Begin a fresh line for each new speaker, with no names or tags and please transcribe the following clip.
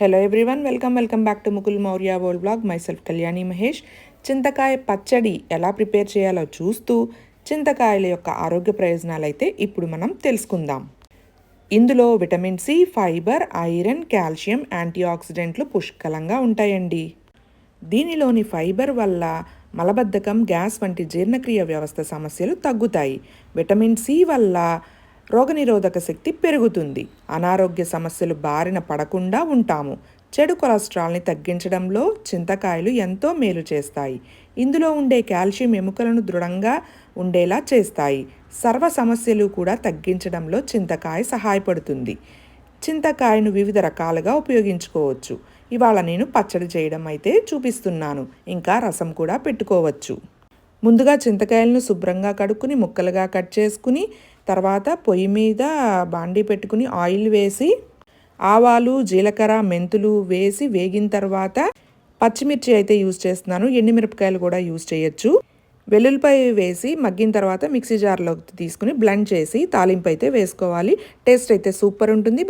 Hello everyone welcome welcome back to Mukul Maurya world blog myself Kalyani Mahesh చింతకాయ పచ్చడి ఎలా prepare చేయాలో చూస్తూ చింతకాయల యొక్క ఆరోగ్య ప్రయోజనాలు అయితే ఇప్పుడు మనం తెలుసుకుందాం. ఇందులో vitamin C fibre iron calcium anti ఆక్సిడెంట్లు పుష్కలంగా ఉంటాయండి. దీనిలోని ఫైబర్ వల్ల మలబద్ధకం గ్యాస్ వంటి జీర్ణక్రియ వ్యవస్థ సమస్యలు తగ్గుతాయి. విటమిన్ సి వల్ల రోగనిరోధక శక్తి పెరుగుతుంది. అనారోగ్య సమస్యలు బారిన పడకుండా ఉంటాము. చెడు కొలెస్ట్రాల్ని తగ్గించడంలో చింతకాయలు ఎంతో మేలు చేస్తాయి. ఇందులో ఉండే కాల్షియం ఎముకలను దృఢంగా ఉండేలా చేస్తాయి. సర్వ సమస్యలు కూడా తగ్గించడంలో చింతకాయ సహాయపడుతుంది. చింతకాయను వివిధ రకాలుగా ఉపయోగించుకోవచ్చు. ఇవాళ నేను పచ్చడి చేయడం అయితే చూపిస్తున్నాను. ఇంకా రసం కూడా పెట్టుకోవచ్చు. ముందుగా చింతకాయలను శుభ్రంగా కడుక్కుని ముక్కలుగా కట్ చేసుకుని తర్వాత పొయ్యి మీద బాండీ పెట్టుకుని ఆయిల్ వేసి ఆవాలు జీలకర్ర మెంతులు వేసి వేగిన తర్వాత పచ్చిమిర్చి అయితే యూజ్ చేస్తున్నాను. ఎండుమిరపకాయలు కూడా యూజ్ చేయొచ్చు. వెల్లుల్లిపాయ వేసి మగ్గిన తర్వాత మిక్సీ జార్లోకి తీసుకుని బ్లెండ్ చేసి తాలింపు అయితే వేసుకోవాలి. టేస్ట్ అయితే సూపర్ ఉంటుంది.